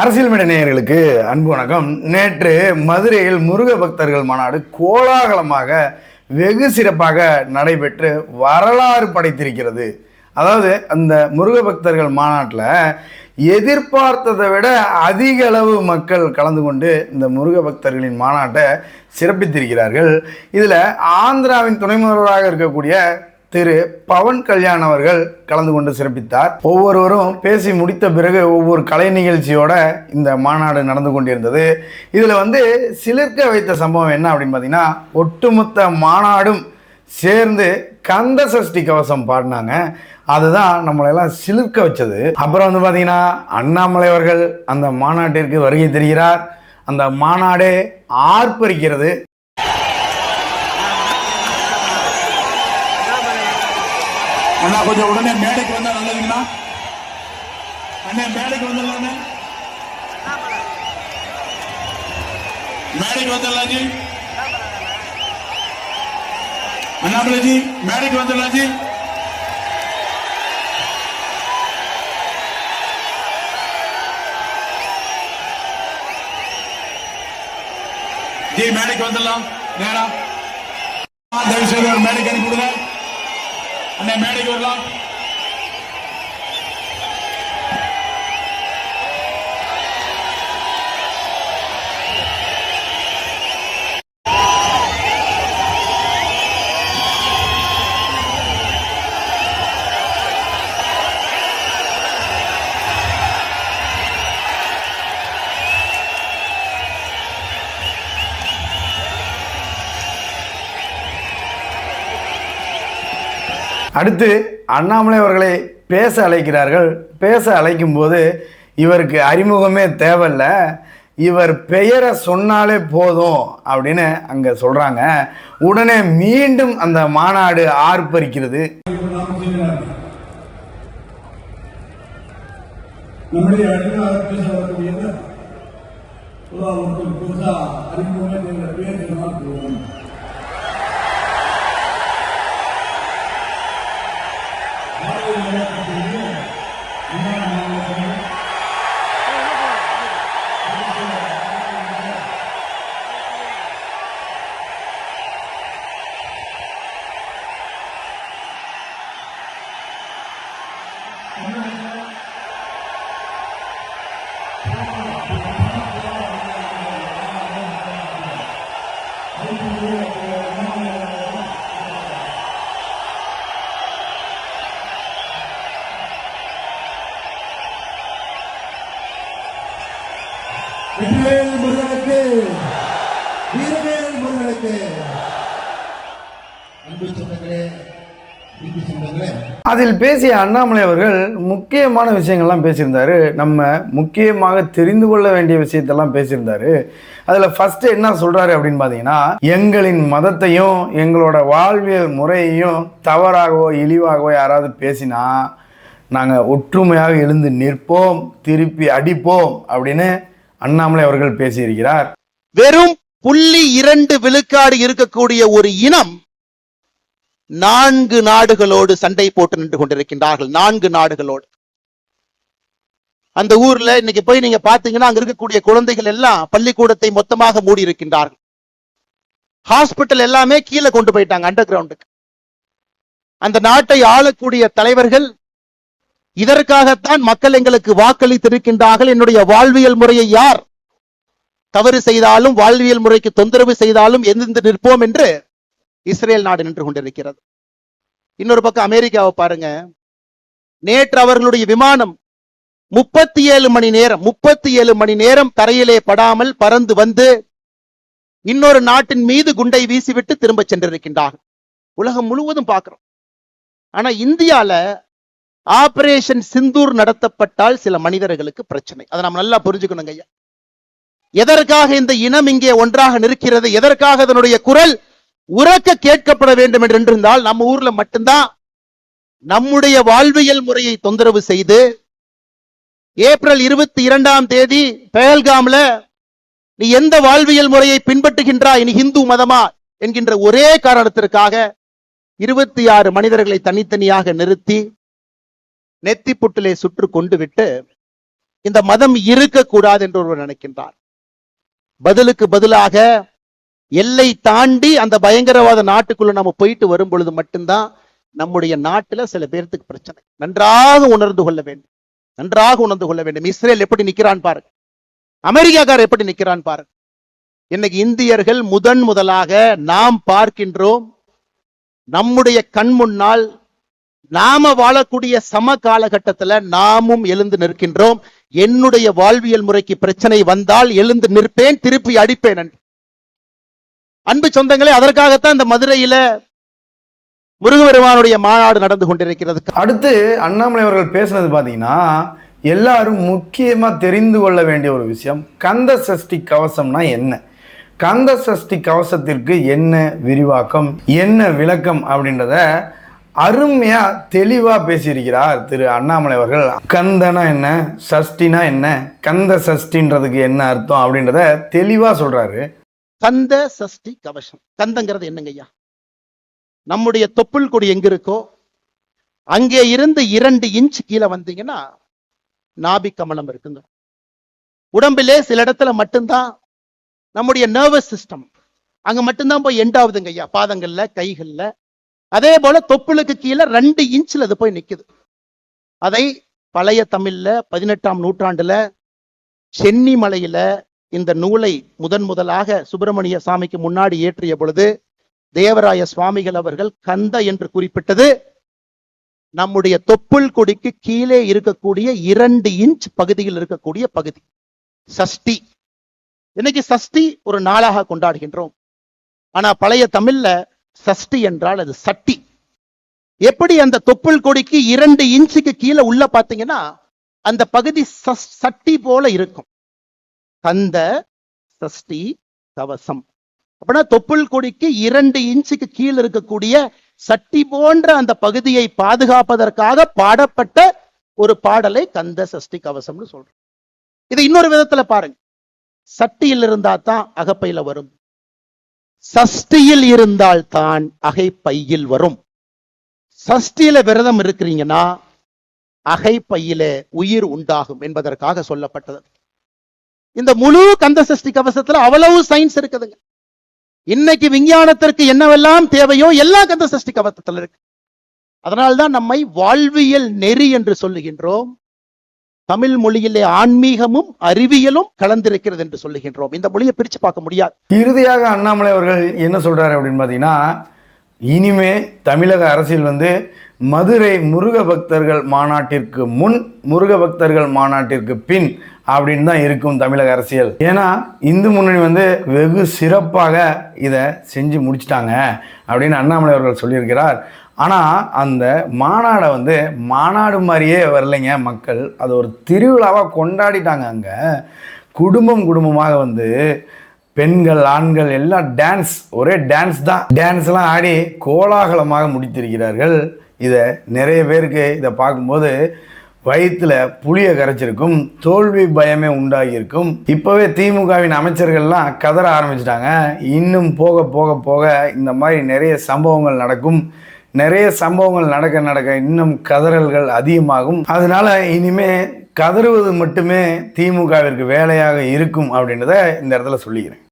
அரசியல் மேடை நேயர்களுக்கு அன்பு வணக்கம். நேற்று மதுரையில் முருக பக்தர்கள் மாநாடு கோலாகலமாக வெகு சிறப்பாக நடைபெற்று வரலாறு படைத்திருக்கிறது. அதாவது அந்த முருக பக்தர்கள் மாநாட்டில் எதிர்பார்த்ததை விட அதிக அளவு மக்கள் கலந்து கொண்டு இந்த முருக பக்தர்களின் மாநாட்டை சிறப்பித்திருக்கிறார்கள். இதில் ஆந்திராவின் துணை முதல்வராக இருக்கக்கூடிய திரு பவன் கல்யாண் அவர்கள் கலந்து கொண்டு சிறப்பித்தார். ஒவ்வொருவரும் பேசி முடித்த பிறகு ஒவ்வொரு கலை நிகழ்ச்சியோட இந்த மாநாடு நடந்து கொண்டிருந்தது. இதில் வந்து சிலிர்க்க வைத்த சம்பவம் என்ன அப்படின்னு பார்த்தீங்கன்னா ஒட்டுமொத்த மாநாடும் சேர்ந்து கந்த சஷ்டி கவசம் பாடினாங்க. அதுதான் நம்மளெல்லாம் சிலிர்க்க வச்சது. அப்புறம் வந்து பார்த்தீங்கன்னா அண்ணாமலை அவர்கள் அந்த மாநாட்டிற்கு வருகை தெரிகிறார். அந்த மாநாடே ஆர்ப்பரிக்கிறது. அண்ணா கொஞ்சம் உடனே மேடைக்கு வந்தா நல்லதுங்கண்ணா அண்ணே மேடைக்கு வந்துடலாண்ணே மேடைக்கு வந்துடலாம் ஜி அண்ணாமலை ஜி மேடைக்கு வந்துடலாம் ஜி ஜி மேடைக்கு வந்துடலாம் நேரா தயவு செய்து ஒரு மேடைக்கு அனுப்பி விடுங்க அண்ணே மேடைக்கு வரலாம் அடுத்து அண்ணாமலை அவர்களை பேச அழைக்கிறார்கள். பேச அழைக்கும் போது இவருக்கு அறிமுகமே தேவையில்ல. இவர் பெயரை சொன்னாலே போதும் அப்படின்னு அங்கே சொல்கிறாங்க உடனே மீண்டும் அந்த மாநாடு ஆர்ப்பரிக்கிறது. நம்முடைய அடுத்த வெற்றிவேல் முருகனுக்கு வீரவேல் முருகனுக்கு. அன்பு சொந்தங்களே சொந்தங்களே அதில் பேசிய அண்ணாமலை அவர்கள் முக்கியமான விஷயங்கள்லாம் பேசியிருந்தாரு. நம்ம முக்கியமாக தெரிந்து கொள்ள வேண்டிய விஷயத்தெல்லாம் பேசியிருந்தாரு. அதில் ஃபர்ஸ்ட் என்ன சொல்றாரு அப்படின்னு பார்த்தீங்கன்னா எங்களின் மதத்தையும் எங்களோட வாழ்வியல் முறையையும் தவறாகவோ இழிவாகவோ யாராவது பேசினா நாங்கள் ஒற்றுமையாக எழுந்து நிற்போம் திருப்பி அடிப்போம் அப்படின்னு அண்ணாமலை அவர்கள் பேசியிருக்கிறார். வெறும் புள்ளி இரண்டு விழுக்காடு இருக்கக்கூடிய ஒரு இனம் நான்கு நாடுகளோடு சண்டை போட்டு நின்று கொண்டிருக்கின்றார்கள். நான்கு நாடுகளோடு. அந்த ஊர்ல இன்னைக்கு போய் நீங்க பாத்தீங்கன்னா அங்க இருக்கக்கூடிய குழந்தைகள் எல்லாம் பள்ளிக்கூடத்தை மொத்தமாக மூடி இருக்கின்றார்கள் ஹாஸ்பிட்டல் எல்லாமே கீழே கொண்டு போயிட்டாங்க அண்டர் கிரவுண்டுக்கு அந்த நாட்டை ஆளக்கூடிய தலைவர்கள் இதற்காகத்தான் மக்கள் எங்களுக்கு வாக்களித்திருக்கின்றார்கள். என்னுடைய வாழ்வியல் முறையை யார் தவறு செய்தாலும் வாழ்வியல் முறைக்கு தொந்தரவு செய்தாலும் எந்திருந்து நிற்போம் என்று இஸ்ரேல் நாடு நின்று கொண்டிருக்கிறது. இன்னொரு பக்கம் அமெரிக்காவை பாருங்க. நேற்று அவர்களுடைய விமானம் முப்பத்தி ஏழு மணி நேரம் முப்பத்தி ஏழு மணி நேரம் தரையிலே படாமல் பறந்து வந்து இன்னொரு நாட்டின் மீது குண்டை வீசிவிட்டு திரும்ப சென்றிருக்கின்றார்கள். உலகம் முழுவதும் பார்க்கிறோம். ஆனா இந்தியால ஆபரேஷன் சிந்தூர் நடத்தப்பட்டால் சில மனிதர்களுக்கு பிரச்சனை. அதை நம்ம நல்லா புரிஞ்சுக்கணுங்க ஐயா. எதற்காக இந்த இனம் இங்கே ஒன்றாக நிற்கிறது? எதற்காக அதனுடைய குரல் உறக்க கேட்கப்பட வேண்டும் என்று இருந்தால் நம்ம ஊர்ல மட்டும்தான் நம்முடைய வாழ்வியல் முறையை தொந்தரவு செய்து ஏப்ரல் இருபத்தி இரண்டாம் தேதி பெயல்காம்ல நீ எந்த வாழ்வியல் முறையை பின்பற்றுகின்றாய்? நீ ஹிந்து மதமா? என்கின்ற ஒரே காரணத்திற்காக இருபத்தி ஆறு மனிதர்களை தனித்தனியாக நிறுத்தி நெத்தி புட்டிலே சுற்று கொண்டு விட்டு இந்த மதம் இருக்கக்கூடாது என்று ஒருவர் நினைக்கின்றார். பதிலுக்கு பதிலாக எல்லை தாண்டி அந்த பயங்கரவாத நாட்டுக்குள்ள நம்ம போயிட்டு வரும் பொழுது மட்டும்தான் நம்முடைய நாட்டுல சில பேர்த்துக்கு பிரச்சனை. நன்றாக உணர்ந்து கொள்ள வேண்டும். நன்றாக உணர்ந்து கொள்ள வேண்டும். இஸ்ரேல் எப்படி நிக்கிறான் பாருங்க. அமெரிக்காக்காரர் எப்படி நிக்கிறான் பாருங்க. இன்னைக்கு இந்தியர்கள் முதன் முதலாக நாம் பார்க்கின்றோம். நம்முடைய கண் முன்னால் நாம வாழக்கூடிய சம காலகட்டத்துல நாமும் எழுந்து நிற்கின்றோம். என்னுடைய வாழ்வியல் முறைக்கு பிரச்சனை வந்தால் எழுந்து நிற்பேன் திருப்பி அடிப்பேன் அன்பு சொந்தங்களே அதற்காகத்தான் இந்த மதுரையில முருகபெருமானுடைய மாநாடு நடந்து கொண்டிருக்கிறது. அடுத்து அண்ணாமலை அவர்கள் பேசுனது பார்த்தீங்கன்னா எல்லாரும் முக்கியமாக தெரிந்து கொள்ள வேண்டிய ஒரு விஷயம் கந்த சஷ்டி கவசம்னா என்ன? கந்த சஷ்டி கவசத்திற்கு என்ன விரிவாக்கம் என்ன விளக்கம் அப்படின்றத அருமையா தெளிவா பேசியிருக்கிறார் திரு அண்ணாமலை அவர்கள். கந்தனா என்ன? சஷ்டினா என்ன? கந்த சஷ்டின்றதுக்கு என்ன அர்த்தம் அப்படின்றத தெளிவா சொல்றாரு. கந்த சஷ்டி கவசம். கந்தங்கிறது என்னங்க ஐயா? நம்முடைய தொப்புள் கொடி எங்க இருக்கோ அங்கே இருந்து இரண்டு இன்ச் கீழே வந்தீங்கன்னா நாபி கமலம் இருக்குங்க. உடம்பிலே சில இடத்துல மட்டும்தான் நம்முடைய நர்வஸ் சிஸ்டம் அங்க மட்டும்தான் போய் எண்ட் ஆகுதுங்க ஐயா பாதங்கள்ல கைகள்ல. அதே போல தொப்புளுக்கு கீழே ரெண்டு இன்ச்சில் அது போய் நிற்குது அதை பழைய தமிழ்ல பதினெட்டாம் நூற்றாண்டுல சென்னி மலையில இந்த நூலை முதன் முதலாக சுப்பிரமணிய சாமிக்கு முன்னாடி ஏற்றிய பொழுது தேவராய சுவாமிகள் அவர்கள் கந்த என்று குறிப்பிட்டது நம்முடைய தொப்புள் கொடிக்கு கீழே இருக்கக்கூடிய இரண்டு இன்ச் பகுதியில் இருக்கக்கூடிய பகுதி. சஷ்டி. இன்னைக்கு சஷ்டி ஒரு நாளாக கொண்டாடுகின்றோம். ஆனா பழைய தமிழ்ல சஷ்டி என்றால் அது சட்டி. எப்படி அந்த தொப்புள் கொடிக்கு இரண்டு இன்ச்சுக்கு கீழே உள்ள பாத்தீங்கன்னா அந்த பகுதி சட்டி போல இருக்கும். கந்த சஷ்டி கவசம். அப்படின்னா தொப்புள் கொடிக்கு இரண்டு இன்ச்சுக்கு கீழே இருக்கக்கூடிய சட்டி போன்ற அந்த பகுதியை பாதுகாப்பதற்காக பாடப்பட்ட ஒரு பாடலை கந்த சஷ்டி கவசம்னு சொல்றோம். இது இன்னொரு விதத்துல பாருங்க. சட்டியில் இருந்தா தான் அகப்பையில வரும். சஷ்டியில் இருந்தால் தான் அகைப்பையில் வரும். சஷ்டியில விரதம் இருக்கிறீங்கன்னா அகைப்பையில உயிர் உண்டாகும் என்பதற்காக சொல்லப்பட்டது. இந்த முழு கந்த சஷ்டி கவசத்துல அவ்வளவு சயின்ஸ் இருக்குதுங்க. இன்னைக்கு விஞ்ஞானத்திற்கு என்னவெல்லாம் தேவையோ எல்லா கந்த சஷ்டி கவசத்துல இருக்கு. அதனால்தான் நம்மை வாழ்வியல் நெறி என்று சொல்லுகின்றோம். தமிழ் மொழியிலே ஆன்மீகமும் அறிவியலும் கலந்திருக்கிறது என்று சொல்லுகின்றோம். இந்த மொழியை பிரிச்சு பார்க்க முடியாது. இறுதியாக அண்ணாமலை அவர்கள் என்ன சொல்றாரு அப்படின்னு பாத்தீங்கன்னா இனிமே தமிழக அரசியல் வந்து மதுரை முருக பக்தர்கள் மாநாட்டிற்கு முன் முருக பக்தர்கள் மாநாட்டிற்கு பின் அப்படின்னு தான் இருக்கும் தமிழக அரசியல். ஏன்னா இந்து முன்னணி வந்து வெகு சிறப்பாக இதை செஞ்சு முடிச்சிட்டாங்க அப்படின்னு அண்ணாமலை அவர்கள் சொல்லியிருக்கிறார். ஆனால் அந்த மாநாடை வந்து மாநாடு மாதிரியே வரலைங்க மக்கள். அது ஒரு திருவிழாவாக கொண்டாடிட்டாங்க அங்கே. குடும்பம் குடும்பமாக வந்து பெண்கள் ஆண்கள் எல்லாம் டான்ஸ் ஒரே டான்ஸ் தான். டான்ஸ்லாம் ஆடி கோலாகலமாக முடித்திருக்கிறார்கள். இதை நிறைய பேருக்கு இதை பார்க்கும்போது வயிற்றில் புளியை கரைச்சிருக்கும் தோல்வி பயமே உண்டாகியிருக்கும். இப்போவே திமுகவின் அமைச்சர்கள்லாம் கதற ஆரம்பிச்சிட்டாங்க. இன்னும் போக போக போக இந்த மாதிரி நிறைய சம்பவங்கள் நடக்கும். நிறைய சம்பவங்கள் நடக்க நடக்க இன்னும் கதறல்கள் அதிகமாகும். அதனால் இனிமே கதறுவது மட்டுமே திமுகவிற்கு வேலையாக இருக்கும் அப்படின்றத இந்த இடத்துல சொல்லிக்கிறேன்.